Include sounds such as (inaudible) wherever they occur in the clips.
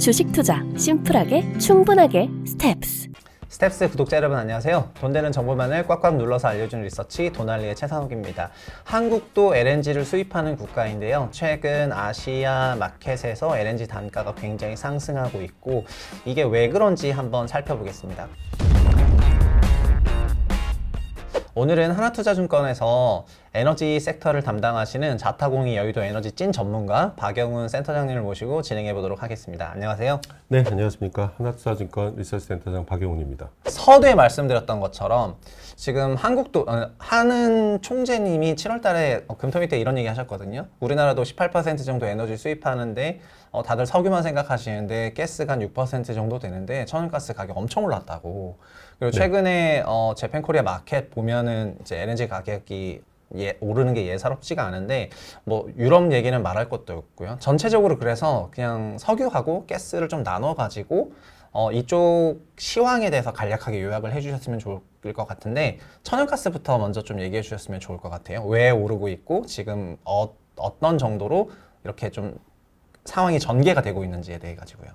주식 투자 심플하게 충분하게 스텝스. 스텝스 구독자 여러분 안녕하세요. 돈 되는 정보만을 꽉꽉 눌러서 알려주는 리서치 도날리의 최상욱입니다. 한국도 LNG를 수입하는 국가인데요. 최근 아시아 마켓에서 LNG 단가가 굉장히 상승하고 있고 이게 왜 그런지 한번 살펴보겠습니다. 오늘은 하나투자증권에서 에너지 섹터를 담당하시는 자타공이 여의도 에너지 찐 전문가 박영훈 센터장님을 모시고 진행해 보도록 하겠습니다. 안녕하세요. 네, 안녕하십니까. 하나투자증권 리서치센터장 박영훈입니다. 서두에 말씀드렸던 것처럼 지금 한국도 어, 한은 총재님이 7월달에 금토 밑에 이런 얘기 하셨거든요. 우리나라도 18% 정도 에너지 수입하는데 어, 다들 석유만 생각하시는데 가스가 한 6% 정도 되는데 천연가스 가격 엄청 올랐다고. 그리고 네. 최근에 어, 재팬코리아 마켓 보면은 이제 LNG 가격이 예, 오르는 게 예사롭지가 않은데 뭐 유럽 얘기는 말할 것도 없고요. 전체적으로 그래서 그냥 석유하고 가스를 좀 나눠 가지고 어, 이쪽 시황에 대해서 간략하게 요약을 해주셨으면 좋을 것 같은데 천연가스부터 먼저 좀 얘기해 주셨으면 좋을 것 같아요. 왜 오르고 있고 지금 어, 어떤 정도로 이렇게 좀 상황이 전개가 되고 있는지에 대해 가지고요.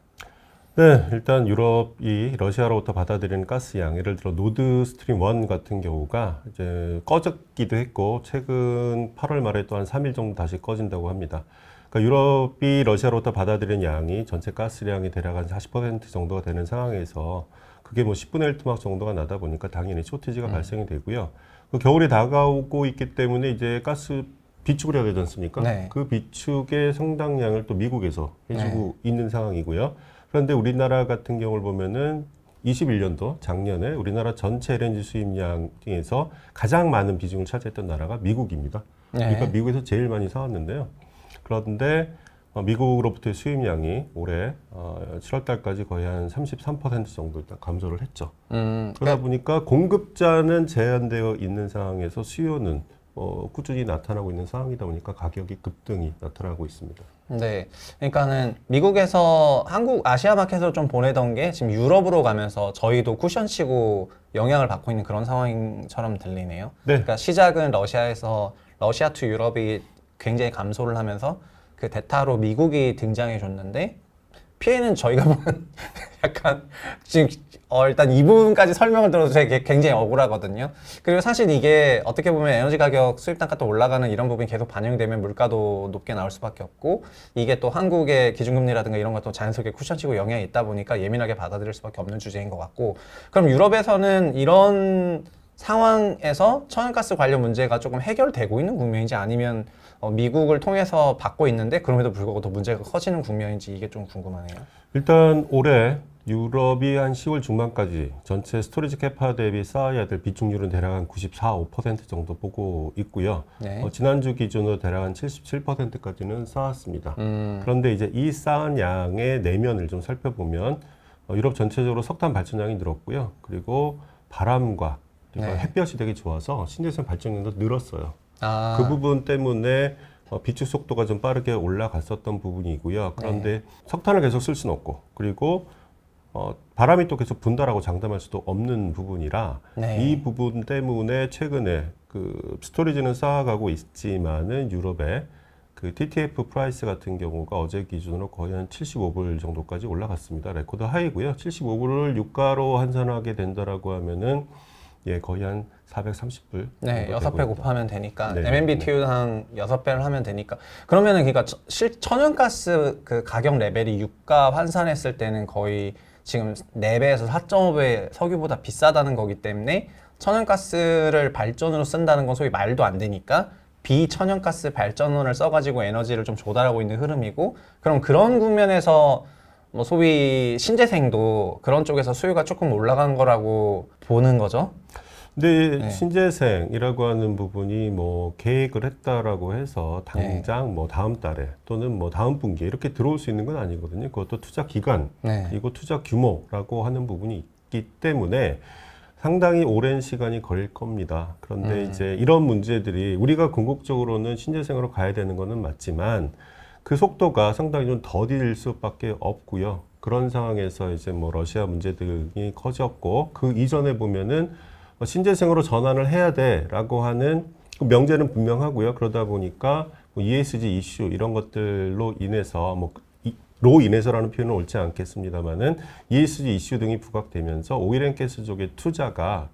네, 일단 유럽이 러시아로부터 받아들이는 가스 양, 예를 들어 노드 스트림 1 같은 경우가 이제 꺼졌기도 했고, 최근 8월 말에 또 한 3일 정도 다시 꺼진다고 합니다. 그러니까 유럽이 러시아로부터 받아들이는 양이 전체 가스량이 대략 한 40% 정도가 되는 상황에서 그게 뭐 10분의 1 토막 정도가 나다 보니까 당연히 쇼티지가 발생이 되고요. 그 겨울이 다가오고 있기 때문에 이제 가스 비축을 해야 되지 않습니까? 네. 그 비축의 상당량을 또 미국에서 해주고 있는 상황이고요. 그런데 우리나라 같은 경우를 보면은 21년도 작년에 우리나라 전체 LNG 수입량 중에서 가장 많은 비중을 차지했던 나라가 미국입니다. 네. 그러니까 미국에서 제일 많이 사왔는데요. 그런데 어, 미국으로부터의 수입량이 올해 어, 7월 달까지 거의 한 33% 정도 일단 감소를 했죠. 음, 그러다 보니까 공급자는 제한되어 있는 상황에서 수요는 어, 꾸준히 나타나고 있는 상황이다 보니까 가격이 급등이 나타나고 있습니다. 네. 그러니까는 미국에서 한국 아시아 마켓으로 좀 보내던 게 지금 유럽으로 가면서 저희도 쿠션 치고 영향을 받고 있는 그런 상황처럼 들리네요. 네. 그러니까 시작은 러시아에서 러시아 투 유럽이 굉장히 감소를 하면서 그 대타로 미국이 등장해 줬는데 피해는 저희가 보면 (laughs) 약간 지금 어 일단 이 부분까지 설명을 들어도 되게 굉장히 억울하거든요. 그리고 사실 이게 어떻게 보면 에너지 가격 수입 단가도 올라가는 이런 부분이 계속 반영되면 물가도 높게 나올 수밖에 없고 이게 또 한국의 기준금리라든가 이런 것도 자연스럽게 쿠션치고 영향이 있다 보니까 예민하게 받아들일 수밖에 없는 주제인 것 같고 그럼 유럽에서는 이런 상황에서 천연가스 관련 문제가 조금 해결되고 있는 국면인지 아니면 어, 미국을 통해서 받고 있는데 그럼에도 불구하고 더 문제가 커지는 국면인지 이게 좀 궁금하네요. 일단 올해 유럽이 한 10월 중반까지 전체 스토리지 캐파 대비 쌓아야 될 비중률은 대략 한 94, 5% 정도 보고 있고요. 네. 어, 지난주 기준으로 대략 한 77%까지는 쌓았습니다. 음, 그런데 이제 이 쌓은 양의 내면을 좀 살펴보면 어, 유럽 전체적으로 석탄 발전량이 늘었고요. 그리고 바람과 그리고 네. 햇볕이 되게 좋아서 신재생 발전량도 늘었어요. 아, 그 부분 때문에 어, 비축 속도가 좀 빠르게 올라갔었던 부분이고요. 그런데 석탄을 계속 쓸 수는 없고 그리고 어, 바람이 또 계속 분다라고 장담할 수도 없는 부분이라 네. 이 부분 때문에 최근에 그 스토리지는 쌓아가고 있지만은 유럽의 그 TTF 프라이스 같은 경우가 어제 기준으로 거의 한 75불 정도까지 올라갔습니다. 레코드 하이고요. 75불을 유가로 환산하게 된다라고 하면은 예 거의 한 430불. 네, 여섯 배 곱하면 되니까 네, MMBTU당 여섯 배를 하면 되니까 그러면은 그러니까 저- 실 천연가스 그 가격 레벨이 유가 환산했을 때는 거의 지금 4배에서 4.5배 석유보다 비싸다는 거기 때문에 천연가스를 발전으로 쓴다는 건 소위 말도 안 되니까 비천연가스 발전원을 써가지고 에너지를 좀 조달하고 있는 흐름이고 그럼 그런 국면에서 뭐 소위 신재생도 그런 쪽에서 수요가 조금 올라간 거라고 보는 거죠. 근데 네. 신재생이라고 하는 부분이 뭐 계획을 했다라고 해서 당장 뭐 다음 달에 또는 뭐 다음 분기에 이렇게 들어올 수 있는 건 아니거든요. 그것도 투자 기간 네. 그리고 투자 규모라고 하는 부분이 있기 때문에 상당히 오랜 시간이 걸릴 겁니다. 그런데 음. 이제 이런 문제들이 우리가 궁극적으로는 신재생으로 가야 되는 거는 맞지만 그 속도가 상당히 좀 더딜 수밖에 없고요. 그런 상황에서 이제 뭐 러시아 문제들이 커졌고 그 이전에 보면은 뭐 신재생으로 전환을 해야 돼라고 하는 그 명제는 분명하고요. 그러다 보니까 뭐 ESG 이슈 이런 것들로 인해서 뭐 이- 로 인해서라는 표현은 옳지 않겠습니다만은 ESG 이슈 등이 부각되면서 오일앤가스족의 투자가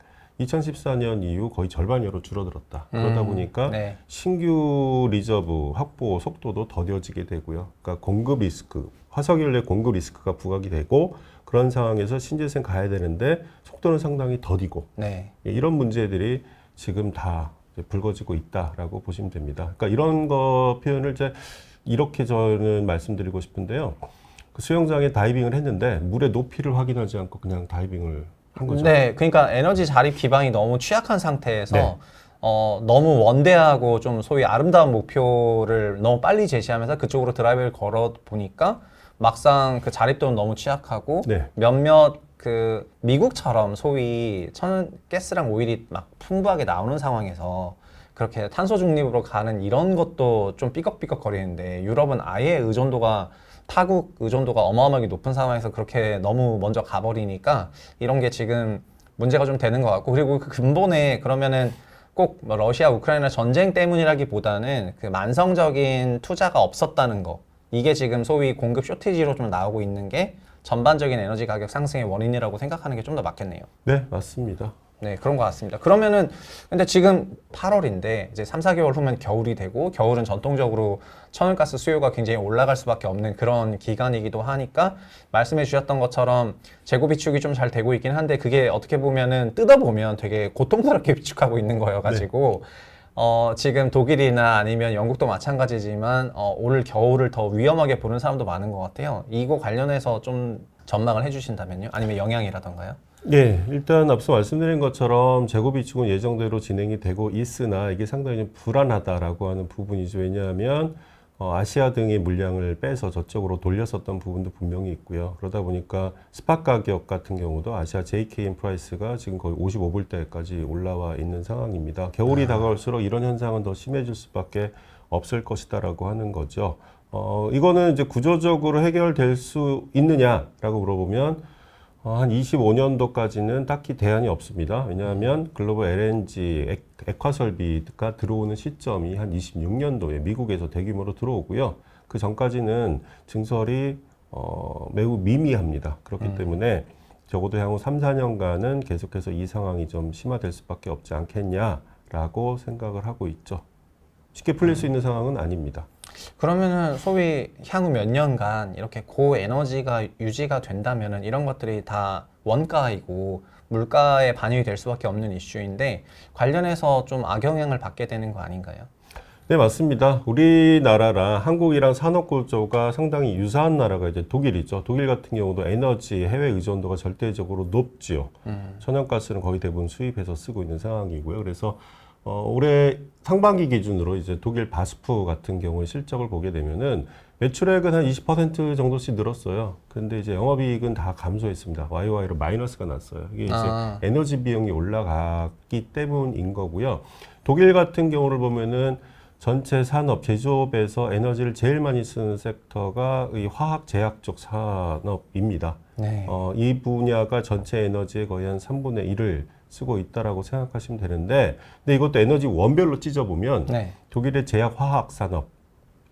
2014년 이후 거의 절반으로 줄어들었다. 그러다 음, 보니까 네. 신규 리저브 확보 속도도 더뎌지게 되고요. 그러니까 공급 리스크, 화석연료 공급 리스크가 부각이 되고 그런 상황에서 신재생 가야 되는데 속도는 상당히 더디고 네. 예, 이런 문제들이 지금 다 불거지고 있다라고 보시면 됩니다. 그러니까 이런 거 표현을 이제 이렇게 저는 말씀드리고 싶은데요. 그 수영장에 다이빙을 했는데 물의 높이를 확인하지 않고 그냥 다이빙을 한 거죠. 네, 그러니까 에너지 자립 기반이 너무 취약한 상태에서 네. 어, 너무 원대하고 좀 소위 아름다운 목표를 너무 빨리 제시하면서 그쪽으로 드라이브를 걸어 보니까 막상 그 자립도는 너무 취약하고 네. 몇몇 그 미국처럼 소위 천 가스랑 오일이 막 풍부하게 나오는 상황에서 그렇게 탄소 중립으로 가는 이런 것도 좀 삐걱삐걱 거리는데 유럽은 아예 의존도가 타국 의존도가 어마어마하게 높은 상황에서 그렇게 너무 먼저 가버리니까 이런 게 지금 문제가 좀 되는 것 같고 그리고 그 근본에 그러면은 꼭 뭐 러시아 우크라이나 전쟁 때문이라기보다는 그 만성적인 투자가 없었다는 거 이게 지금 소위 공급 쇼티지로 좀 나오고 있는 게 전반적인 에너지 가격 상승의 원인이라고 생각하는 게 좀 더 맞겠네요. 네, 맞습니다. 네, 그런 것 같습니다. 그러면은 근데 지금 8월인데 이제 3, 4개월 후면 겨울이 되고 겨울은 전통적으로 천연가스 수요가 굉장히 올라갈 수밖에 없는 그런 기간이기도 하니까 말씀해 주셨던 것처럼 재고 비축이 좀 잘 되고 있긴 한데 그게 어떻게 보면은 뜯어보면 되게 고통스럽게 (laughs) 비축하고 있는 거여 가지고 어, 지금 독일이나 아니면 영국도 마찬가지지만 어, 올 겨울을 더 위험하게 보는 사람도 많은 것 같아요. 이거 관련해서 좀 전망을 해주신다면요? 아니면 영향이라던가요? 네, 일단 앞서 말씀드린 것처럼 재고 비축은 예정대로 진행이 되고 있으나 이게 상당히 좀 불안하다라고 하는 부분이죠. 왜냐하면 어, 아시아 등의 물량을 빼서 저쪽으로 돌렸었던 부분도 분명히 있고요. 그러다 보니까 스팟 가격 같은 경우도 아시아 JKM 프라이스가 지금 거의 55불대까지 올라와 있는 상황입니다. 겨울이 다가올수록 이런 현상은 더 심해질 수밖에 없을 것이다라고 하는 거죠. 어, 이거는 이제 구조적으로 해결될 수 있느냐라고 물어보면 어, 한 25년도까지는 딱히 대안이 없습니다. 왜냐하면 글로벌 LNG 액- 액화 설비가 들어오는 시점이 한 26년도에 미국에서 대규모로 들어오고요. 그 전까지는 증설이 어, 매우 미미합니다. 그렇기 때문에 적어도 향후 3, 4년간은 계속해서 이 상황이 좀 심화될 수밖에 없지 않겠냐라고 생각을 하고 있죠. 쉽게 풀릴 수 있는 상황은 아닙니다. 그러면은 소위 향후 몇 년간 이렇게 고에너지가 유지가 된다면은 이런 것들이 다 원가이고 물가에 반영이 될 수밖에 없는 이슈인데 관련해서 좀 악영향을 받게 되는 거 아닌가요? 네, 맞습니다. 우리나라랑 한국이랑 산업 구조가 상당히 유사한 나라가 이제 독일이죠. 독일 같은 경우도 에너지 해외 의존도가 절대적으로 높지요. 천연가스는 거의 대부분 수입해서 쓰고 있는 상황이고요. 그래서 어, 올해 상반기 기준으로 이제 독일 바스프 같은 경우에 실적을 보게 되면은 매출액은 한 20% 정도씩 늘었어요. 근데 이제 영업이익은 다 감소했습니다. YY로 마이너스가 났어요. 이게 이제 아. 에너지 비용이 올라갔기 때문인 거고요. 독일 같은 경우를 보면은 전체 산업 제조업에서 에너지를 제일 많이 쓰는 섹터가 이 화학 제약 쪽 산업입니다. 네. 어, 이 분야가 전체 에너지의 거의 한 3분의 1을 쓰고 있다라고 생각하시면 되는데, 근데 이것도 에너지 원별로 찢어보면 네. 독일의 제약 화학 산업,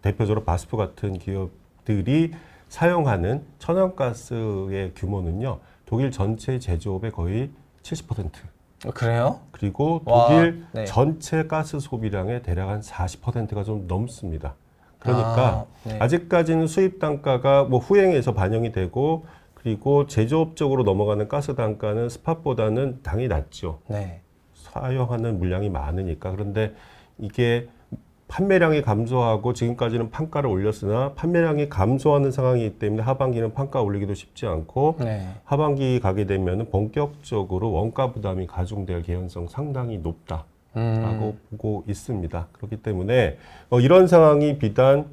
대표적으로 바스프 같은 기업들이 사용하는 천연가스의 규모는요, 독일 전체 제조업의 거의 70%. 어, 그래요? 그리고 와, 독일 네. 전체 가스 소비량의 대략 한 40%가 좀 넘습니다. 그러니까 아, 네. 아, 직까지는 수입 단가가 뭐 후행해서 반영이 되고 그리고 제조업적으로 넘어가는 가스 단가는 스팟보다는 당연히 낮죠. 네. 사용하는 물량이 많으니까. 그런데 이게 판매량이 감소하고 지금까지는 판가를 올렸으나 판매량이 감소하는 상황이기 때문에 하반기는 판가 올리기도 쉽지 않고 네. 하반기 가게 되면 본격적으로 원가 부담이 가중될 개연성 상당히 높다라고 음. 보고 있습니다. 그렇기 때문에 어, 이런 상황이 비단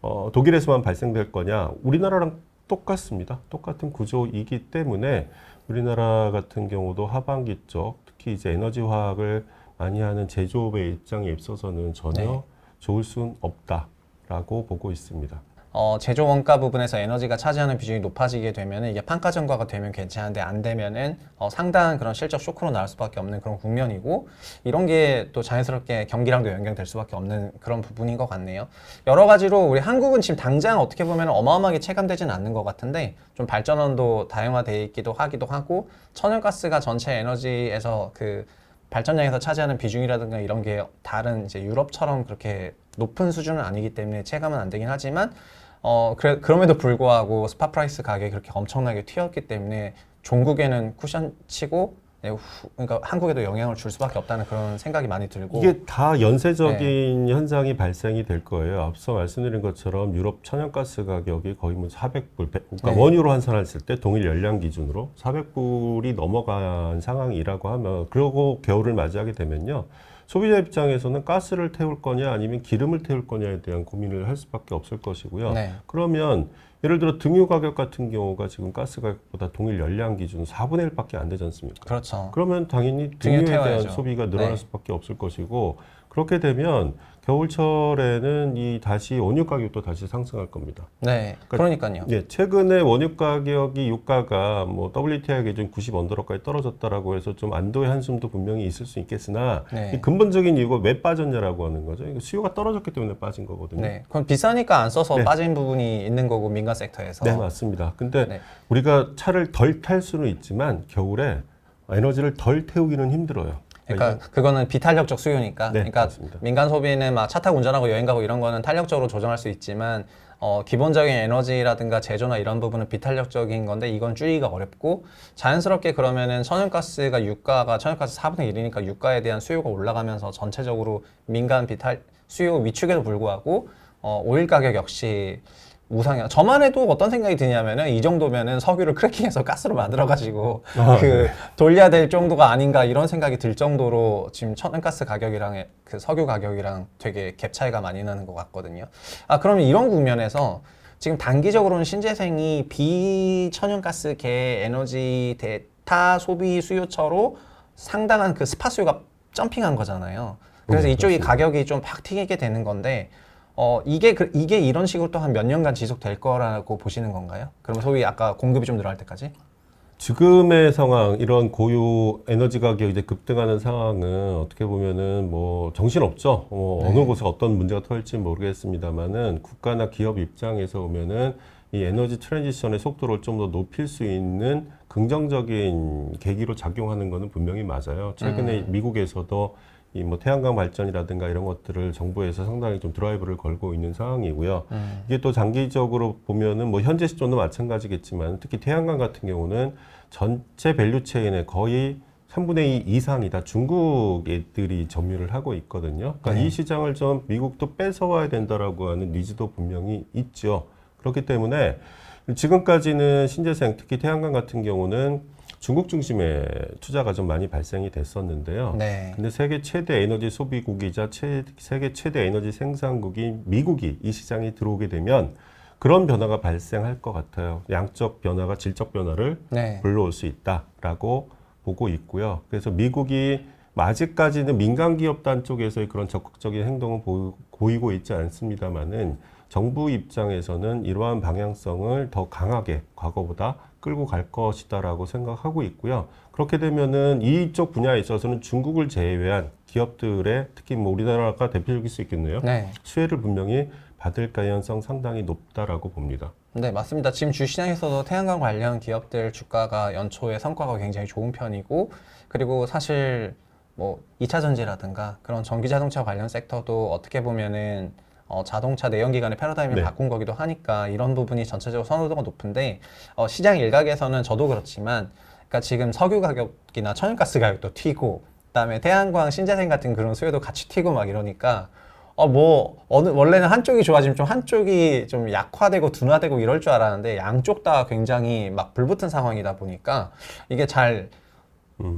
어, 독일에서만 발생될 거냐? 우리나라랑 똑같습니다. 똑같은 구조이기 때문에 우리나라 같은 경우도 하반기 쪽 특히 이제 에너지 화학을 많이 하는 제조업의 입장에 있어서는 전혀 네. 좋을 수는 없다라고 보고 있습니다. 어, 제조 원가 부분에서 에너지가 차지하는 비중이 높아지게 되면 이게 판가 전가가 되면 괜찮은데 안 되면은 어, 상당한 그런 실적 쇼크로 나올 수밖에 없는 그런 국면이고 이런 게 또 자연스럽게 경기랑도 연결될 수밖에 없는 그런 부분인 것 같네요. 여러 가지로 우리 한국은 지금 당장 어떻게 보면 어마어마하게 체감되지는 않는 것 같은데 좀 발전원도 다양화돼 있기도 하기도 하고 천연가스가 전체 에너지에서 그 발전량에서 차지하는 비중이라든가 이런 게 다른 이제 유럽처럼 그렇게 높은 수준은 아니기 때문에 체감은 안 되긴 하지만 어 그래, 그럼에도 불구하고 스팟 프라이스 가격이 그렇게 엄청나게 튀었기 때문에 종국에는 쿠션 치고 네, 후, 그러니까 한국에도 영향을 줄 수밖에 없다는 그런 생각이 많이 들고 이게 다 연쇄적인 현상이 발생이 될 거예요. 앞서 말씀드린 것처럼 유럽 천연가스 가격이 거의 뭐 400불, 그러니까 네. 원유로 환산했을 때 동일 연량 기준으로 400불이 넘어간 상황이라고 하면 그러고 겨울을 맞이하게 되면요. 소비자 입장에서는 가스를 태울 거냐 아니면 기름을 태울 거냐에 대한 고민을 할 수밖에 없을 것이고요. 네. 그러면 예를 들어 등유 가격 같은 경우가 지금 가스 가격보다 동일 연량 기준 4분의 1밖에 안 되지 않습니까? 그렇죠. 그러면 당연히 등유에 등유에 대한 태워야죠. 소비가 늘어날 네. 수밖에 없을 것이고 그렇게 되면 겨울철에는 이 다시 원유 가격도 다시 상승할 겁니다. 네, 그러니까 요. 예, 최근에 원유 가격이 유가가 뭐 WTI 기준 90 언더러까지 떨어졌다라고 해서 좀 안도의 한숨도 분명히 있을 수 있겠으나 네. 이 근본적인 이유가 왜 빠졌냐라고 하는 거죠. 수요가 떨어졌기 때문에 빠진 거거든요. 네, 그럼 비싸니까 안 써서 네. 빠진 부분이 있는 거고 민간 섹터에서. 네, 맞습니다. 근데 네. 우리가 차를 덜 탈 수는 있지만 겨울에 에너지를 덜 태우기는 힘들어요. 그러니까 그거는 비탄력적 수요니까. 네, 그러니까 맞습니다. 민간 소비는 막 차 타고 운전하고 여행 가고 이런 거는 탄력적으로 조정할 수 있지만 어, 기본적인 에너지라든가 제조나 이런 부분은 비탄력적인 건데 이건 줄이기가 어렵고 자연스럽게 그러면은 천연가스가 유가가 천연가스 4분의 1이니까 유가에 대한 수요가 올라가면서 전체적으로 민간 비탈 수요 위축에도 불구하고 어, 오일 가격 역시 우상향. 저만 해도 어떤 생각이 드냐면은 이 정도면은 석유를 크래킹해서 가스로 만들어가지고 그 돌려야 될 정도가 아닌가 이런 생각이 들 정도로 지금 천연가스 가격이랑 그 석유 가격이랑 되게 갭 차이가 많이 나는 것 같거든요. 아 그러면 이런 국면에서 지금 단기적으로는 신재생이 비천연가스계 에너지 대타 소비 수요처로 상당한 그 스파 수요가 점핑한 거잖아요. 그래서 네, 이쪽이 그렇습니다. 가격이 좀 팍 튀게 되는 건데 어 이게 그, 이게 이런 식으로 또 한 몇 년간 지속될 거라고 보시는 건가요? 그러면 소위 아까 공급이 좀 늘어날 때까지? 지금의 상황, 이런 고유 에너지 가격이 이제 급등하는 상황은 어떻게 보면은 뭐 정신 없죠. 어, 네. 어느 곳에 어떤 문제가 터질지 모르겠습니다만은 국가나 기업 입장에서 보면은 이 에너지 트랜지션의 속도를 좀 더 높일 수 있는 긍정적인 계기로 작용하는 것은 분명히 맞아요. 최근에 미국에서도 이 뭐 태양광 발전이라든가 이런 것들을 정부에서 상당히 좀 드라이브를 걸고 있는 상황이고요. 음. 이게 또 장기적으로 보면은 뭐 현재 시점도 마찬가지겠지만 특히 태양광 같은 경우는 전체 밸류 체인의 거의 3분의 2 이상이 다 중국 애들이 점유를 하고 있거든요. 그러니까 네. 이 시장을 좀 미국도 뺏어와야 된다라고 하는 니즈도 분명히 있죠. 그렇기 때문에 지금까지는 신재생 특히 태양광 같은 경우는 중국 중심의 투자가 좀 많이 발생이 됐었는데요. 네. 근데 세계 최대 에너지 소비국이자 최, 세계 최대 에너지 생산국인 미국이 이 시장에 들어오게 되면 그런 변화가 발생할 것 같아요. 양적 변화가 질적 변화를 네. 불러올 수 있다라고 보고 있고요. 그래서 미국이 아직까지는 민간 기업단 쪽에서의 그런 적극적인 행동을 보, 보이고 있지 않습니다만은 정부 입장에서는 이러한 방향성을 더 강하게 과거보다 끌고 갈 것이다라고 생각하고 있고요. 그렇게 되면은 이쪽 분야에 있어서는 중국을 제외한 기업들의 특히 뭐 우리나라가 대표적일 수 있겠네요. 네. 수혜를 분명히 받을 가능성 상당히 높다라고 봅니다. 네, 맞습니다. 지금 주시장에서도 태양광 관련 기업들 주가가 연초에 성과가 굉장히 좋은 편이고, 그리고 사실 뭐 2차 전지라든가 그런 전기 자동차 관련 섹터도 어떻게 보면은 어, 자동차 내연기관의 패러다임을 네. 바꾼 거기도 하니까 이런 부분이 전체적으로 선호도가 높은데 어, 시장 일각에서는 저도 그렇지만 그러니까 지금 석유 가격이나 천연가스 가격도 튀고 그다음에 태양광 신재생 같은 그런 수요도 같이 튀고 막 이러니까 어뭐 어느 원래는 한쪽이 좋아지면 좀 한쪽이 좀 약화되고 둔화되고 이럴 줄 알았는데 양쪽 다 굉장히 막 불붙은 상황이다 보니까 이게 잘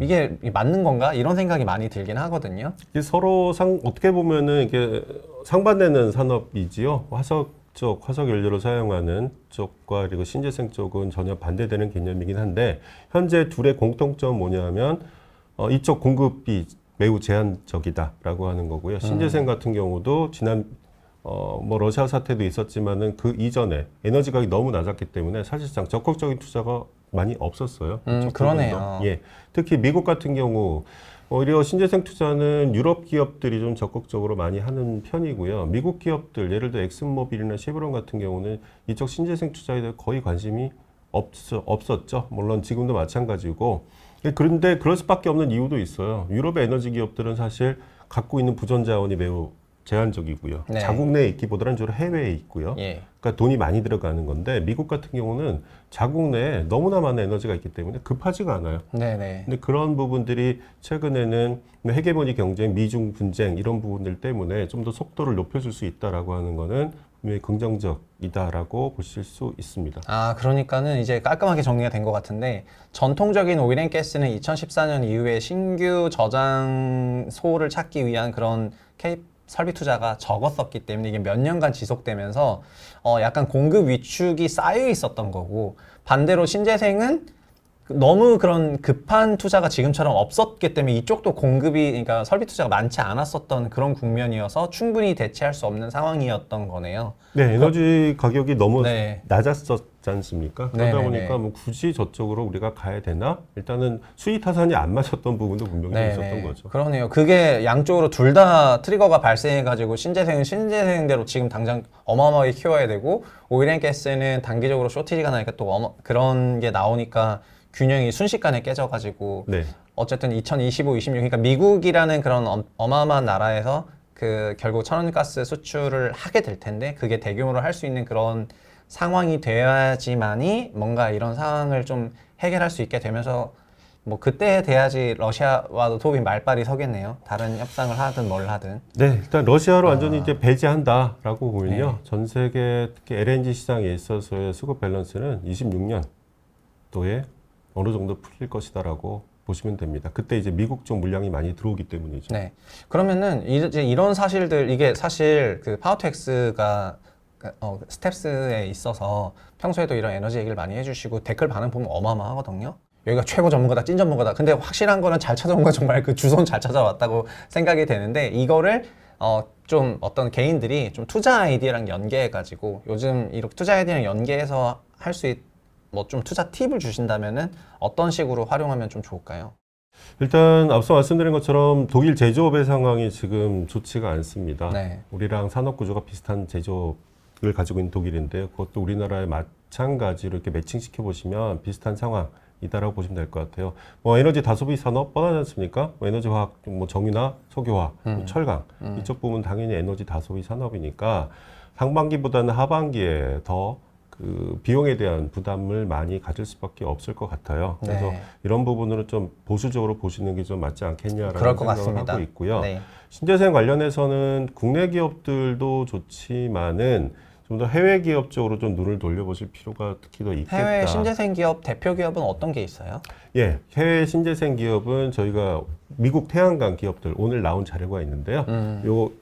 이게 맞는 건가 이런 생각이 많이 들긴 하거든요. 이게 서로 상 어떻게 보면은 이게 상반되는 산업이지요. 화석 쪽 화석 연료를 사용하는 쪽과 그리고 신재생 쪽은 전혀 반대되는 개념이긴 한데 현재 둘의 공통점 은 뭐냐면 어, 이쪽 공급이 매우 제한적이다라고 하는 거고요. 신재생 같은 경우도 지난 어, 뭐 러시아 사태도 있었지만은 그 이전에 에너지 가격이 너무 낮았기 때문에 사실상 적극적인 투자가 많이 없었어요. 음, 그러네요. 예. 특히 미국 같은 경우 오히려 신재생 투자는 유럽 기업들이 좀 적극적으로 많이 하는 편이고요. 미국 기업들 예를 들어 엑슨모빌이나 쉐브론 같은 경우는 이쪽 신재생 투자에 대해 거의 관심이 없, 없었죠. 물론 지금도 마찬가지고. 예, 그런데 그럴 수밖에 없는 이유도 있어요. 유럽의 에너지 기업들은 사실 갖고 있는 부전 자원이 매우 제한적이고요. 네. 자국 내에 있기보다는 주로 해외에 있고요. 예. 그러니까 돈이 많이 들어가는 건데 미국 같은 경우는 자국 내에 너무나 많은 에너지가 있기 때문에 급하지가 않아요. 네네. 근데 그런 부분들이 최근에는 헤게모니 경쟁, 미중 분쟁 이런 부분들 때문에 좀 더 속도를 높여줄 수 있다라고 하는 거는 긍정적이다라고 보실 수 있습니다. 아, 그러니까는 이제 깔끔하게 정리가 된 것 같은데 전통적인 오일앤가스는 2014년 이후에 신규 저장소를 찾기 위한 그런 K 설비 투자가 적었었기 때문에 이게 몇 년간 지속되면서 어 약간 공급 위축이 쌓여 있었던 거고 반대로 신재생은 너무 그런 급한 투자가 지금처럼 없었기 때문에 이쪽도 공급이 그러니까 설비 투자가 많지 않았었던 그런 국면이어서 충분히 대체할 수 없는 상황이었던 거네요. 네, 에너지 가격이 너무 네. 낮았었지 않습니까? 그러다 네네네. 보니까 뭐 굳이 저쪽으로 우리가 가야 되나? 일단은 수위 타산이 안 맞았던 부분도 분명히 좀 있었던 거죠. 그러네요. 그게 양쪽으로 둘 다 트리거가 발생해가지고 신재생은 신재생대로 지금 당장 어마어마하게 키워야 되고 오일앤가스는 단기적으로 쇼티지가 나니까 또 어마, 그런 게 나오니까 균형이 순식간에 깨져가지고 네. 어쨌든 2025, 26 그러니까 미국이라는 그런 엄- 어마어마한 나라에서 그 결국 천연가스 수출을 하게 될 텐데 그게 대규모로 할 수 있는 그런 상황이 돼야지만이 뭔가 이런 상황을 좀 해결할 수 있게 되면서 뭐 그때 돼야지 러시아와도 도움이 말빨이 서겠네요. 다른 협상을 하든 뭘 하든. 네, 일단 러시아로 아. 완전히 이제 배제한다라고 보면요. 네. 전 세계 특히 LNG 시장에 있어서의 수급 밸런스는 26년 도에 어느 정도 풀릴 것이다라고 보시면 됩니다. 그때 이제 미국 쪽 물량이 많이 들어오기 때문이죠. 네. 그러면은 이제 이런 사실들 이게 사실 그 파워텍스가 어, 스텝스에 있어서 평소에도 이런 에너지 얘기를 많이 해주시고 댓글 반응 보면 어마어마하거든요. 여기가 최고 전문가다, 찐 전문가다. 근데 확실한 거는 잘 찾아온 건 정말 그 주소는 잘 찾아왔다고 생각이 되는데 이거를 어, 좀 어떤 개인들이 좀 투자 아이디어랑 연계해가지고 요즘 이렇게 투자 아이디어랑 연계해서 할 수 있, 뭐 좀 투자 팁을 주신다면은 어떤 식으로 활용하면 좀 좋을까요? 일단 앞서 말씀드린 것처럼 독일 제조업의 상황이 지금 좋지가 않습니다. 네. 우리랑 산업 구조가 비슷한 제조업 을 가지고 있는 독일인데요. 그것도 우리나라에 마찬가지로 이렇게 매칭시켜 보시면 비슷한 상황이다라고 보시면 될 것 같아요. 뭐 에너지 다소비 산업 뻔하지 않습니까? 뭐 에너지 화학, 뭐 정유나 석유화, 뭐 철강 이쪽 부분 당연히 에너지 다소비 산업이니까 상반기보다는 하반기에 더 그 비용에 대한 부담을 많이 가질 수밖에 없을 것 같아요. 그래서 네. 이런 부분으로 좀 보수적으로 보시는 게 좀 맞지 않겠냐라는 그럴 것 생각을 같습니다. 하고 있고요. 네. 신재생 관련해서는 국내 기업들도 좋지만은 좀 더 해외 기업 쪽으로 좀 눈을 돌려보실 필요가 특히 더 있겠다. 해외 신재생 기업 대표 기업은 어떤 게 있어요? 예, 해외 신재생 기업은 저희가 미국 태양광 기업들 오늘 나온 자료가 있는데요. 음. 요거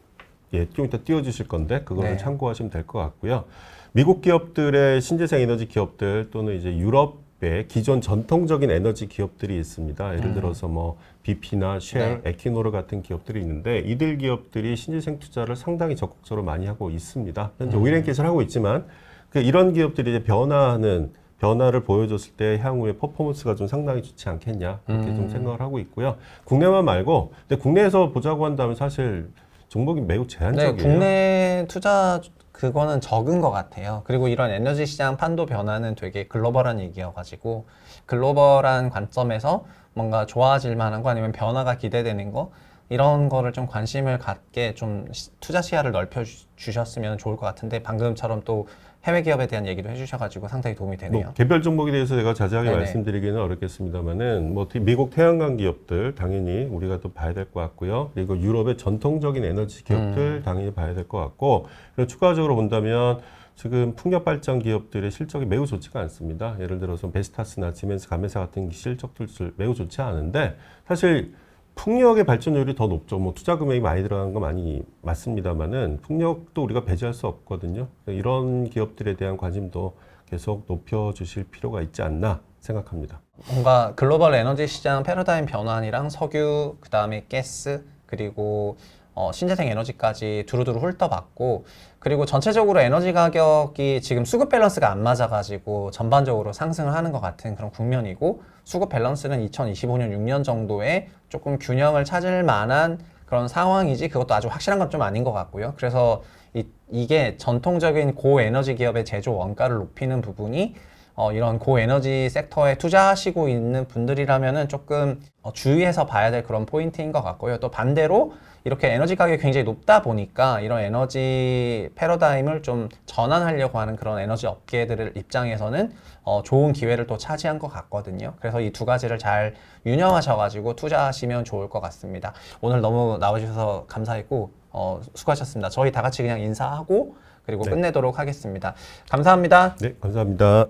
예, 좀 이따 띄워주실 건데 그거를 네. 참고하시면 될 것 같고요. 미국 기업들의 신재생 에너지 기업들 또는 이제 유럽 의 기존 전통적인 에너지 기업들이 있습니다. 예를 들어서 뭐 BP나 쉘, 음. 네. 에키노르 같은 기업들이 있는데 이들 기업들이 신재생 투자를 상당히 적극적으로 많이 하고 있습니다. 현재 음. 오일앤게스를 하고 있지만 그 이런 기업들이 이제 변화하는 변화를 보여줬을 때 향후에 퍼포먼스가 좀 상당히 좋지 않겠냐 이렇게 좀 음. 생각을 하고 있고요. 국내만 말고 근데 국내에서 보자고 한다면 사실 종목이 매우 네, 제한적이에요. 국내 투자 그거는 적은 것 같아요. 그리고 이런 에너지 시장 판도 변화는 되게 글로벌한 얘기여가지고 글로벌한 관점에서 뭔가 좋아질 만한 거 아니면 변화가 기대되는 거 이런 거를 좀 관심을 갖게 좀 시- 투자 시야를 넓혀 주- 주셨으면 좋을 것 같은데 방금처럼 또 해외 기업에 대한 얘기도 해주셔가지고 상당히 도움이 되네요. 뭐 개별 종목에 대해서 제가 자세하게 네네. 말씀드리기는 어렵겠습니다만은 뭐 특히 미국 태양광 기업들 당연히 우리가 또 봐야 될 것 같고요. 그리고 유럽의 전통적인 에너지 기업들 당연히 봐야 될 것 같고 그리고 추가적으로 본다면 지금 풍력 발전 기업들의 실적이 매우 좋지가 않습니다. 예를 들어서 베스타스나 지멘스 가메사 같은 실적들 매우 좋지 않은데 사실 풍력의 발전율이 더 높죠. 뭐 투자 금액이 많이 들어가는 거 많이 맞습니다만은 풍력도 우리가 배제할 수 없거든요. 이런 기업들에 대한 관심도 계속 높여주실 필요가 있지 않나 생각합니다. 뭔가 글로벌 에너지 시장 패러다임 변환이랑 석유, 그 다음에 가스, 그리고 어, 신재생 에너지까지 두루두루 훑어봤고 그리고 전체적으로 에너지 가격이 지금 수급 밸런스가 안 맞아가지고 전반적으로 상승을 하는 것 같은 그런 국면이고 수급 밸런스는 2025년 6년 정도에 조금 균형을 찾을 만한 그런 상황이지 그것도 아주 확실한 건 좀 아닌 것 같고요. 그래서 이, 이게 전통적인 고에너지 기업의 제조 원가를 높이는 부분이 어, 이런 고에너지 섹터에 투자하시고 있는 분들이라면은 조금 어, 주의해서 봐야 될 그런 포인트인 것 같고요. 또 반대로 이렇게 에너지 가격이 굉장히 높다 보니까 이런 에너지 패러다임을 좀 전환하려고 하는 그런 에너지 업계들 입장에서는 어, 좋은 기회를 또 차지한 것 같거든요. 그래서 이 두 가지를 잘 유념하셔가지고 투자하시면 좋을 것 같습니다. 오늘 너무 나와주셔서 감사했고 어, 수고하셨습니다. 저희 다 같이 그냥 인사하고 그리고 네. 끝내도록 하겠습니다. 감사합니다. 네, 감사합니다.